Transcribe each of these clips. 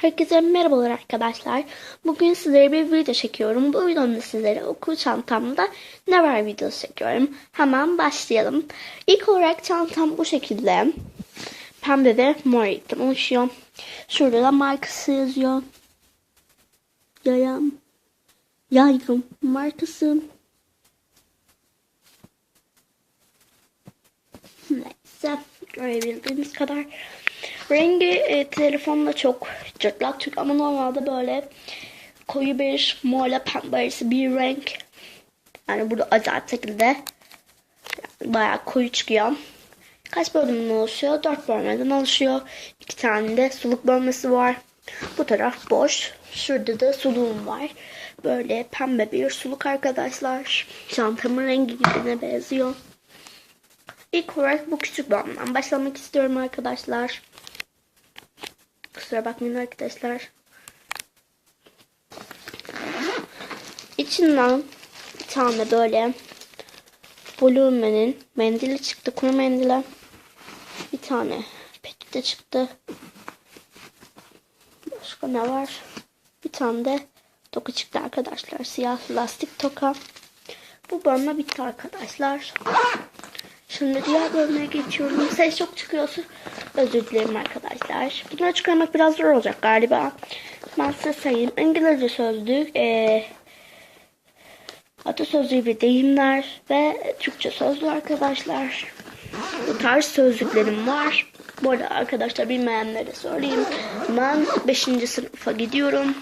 Herkese merhabalar arkadaşlar. Bugün sizlere bir video çekiyorum. Bu videomda sizlere okul çantamda ne var videosu çekiyorum. Hemen başlayalım. İlk olarak çantam bu şekilde. Pembe ve mor renkten oluşuyor. Şurada da markası yazıyor. Yayam. Yaygın markası. Neyse görebildiğiniz kadar. Rengi e, telefonda çok cırtlak çünkü ama normalde böyle koyu bir morla pembe arası bir renk. Yani burada acayip şekilde bayağı koyu çıkıyor. Kaç bölümden oluşuyor? Dört bölmeden oluşuyor. İki tane de suluk bölmesi var. Bu taraf boş. Şurada da suluğum var. Böyle pembe bir suluk arkadaşlar. Çantamın rengi birbirine benziyor. İlk olarak bu küçük bölümden başlamak istiyorum arkadaşlar. Kusura bakmayın arkadaşlar. İçinden bir tane böyle volumenin mendili çıktı. Kuru mendile. Bir tane peçete çıktı. Başka ne var? Bir tane de toka çıktı arkadaşlar. Siyah lastik toka. Bu bölme bitti arkadaşlar. Şimdi diğer bölüme geçiyorum. Ses çok çıkıyorsa özür dilerim arkadaşlar. Bunları çıkarmak biraz zor olacak galiba. Ben size sayayım. İngilizce sözlük, ee, atasözlüğü ve deyimler ve Türkçe sözlüğü arkadaşlar. Bu tarz sözlüklerim var. Bu arada arkadaşlar bilmeyenlere söyleyeyim. Ben 5. sınıfa gidiyorum.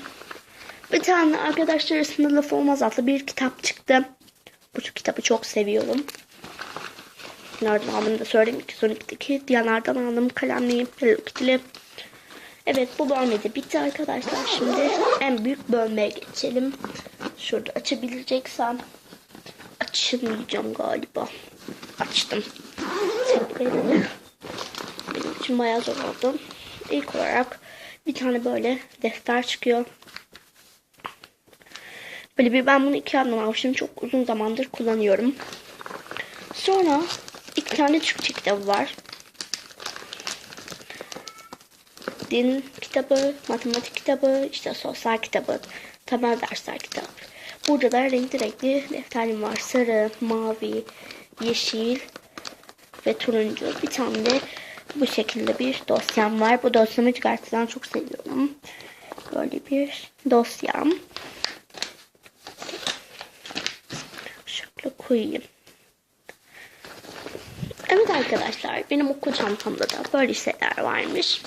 Bir tane arkadaşlar arasında laf olmaz adlı bir kitap çıktı. Bu kitabı çok seviyorum. Nereden da söyleyeyim. 212'deki diğerlerden aldım kalemliyim. Hello Kitty'li. Evet bu bölme de bitti arkadaşlar. Şimdi en büyük bölmeye geçelim. Şurada açabileceksem. Açamayacağım galiba. Açtım. Benim için bayağı zor oldu. İlk olarak bir tane böyle defter çıkıyor. Böyle bir ben bunu iki yandan almışım. Çok uzun zamandır kullanıyorum. Sonra iki tane Türkçe kitabı var. Din kitabı, matematik kitabı, işte sosyal kitabı, temel dersler kitabı. Burada da renkli renkli defterim var. Sarı, mavi, yeşil ve turuncu. Bir tane de bu şekilde bir dosyam var. Bu dosyamı gerçekten çok seviyorum. Böyle bir dosyam. Şöyle koyayım. Evet arkadaşlar benim okul çantamda da böyle şeyler varmış.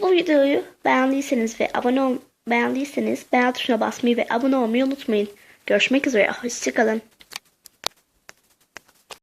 Bu videoyu beğendiyseniz ve abone ol beğendiyseniz beğen tuşuna basmayı ve abone olmayı unutmayın. Görüşmek üzere. Hoşçakalın.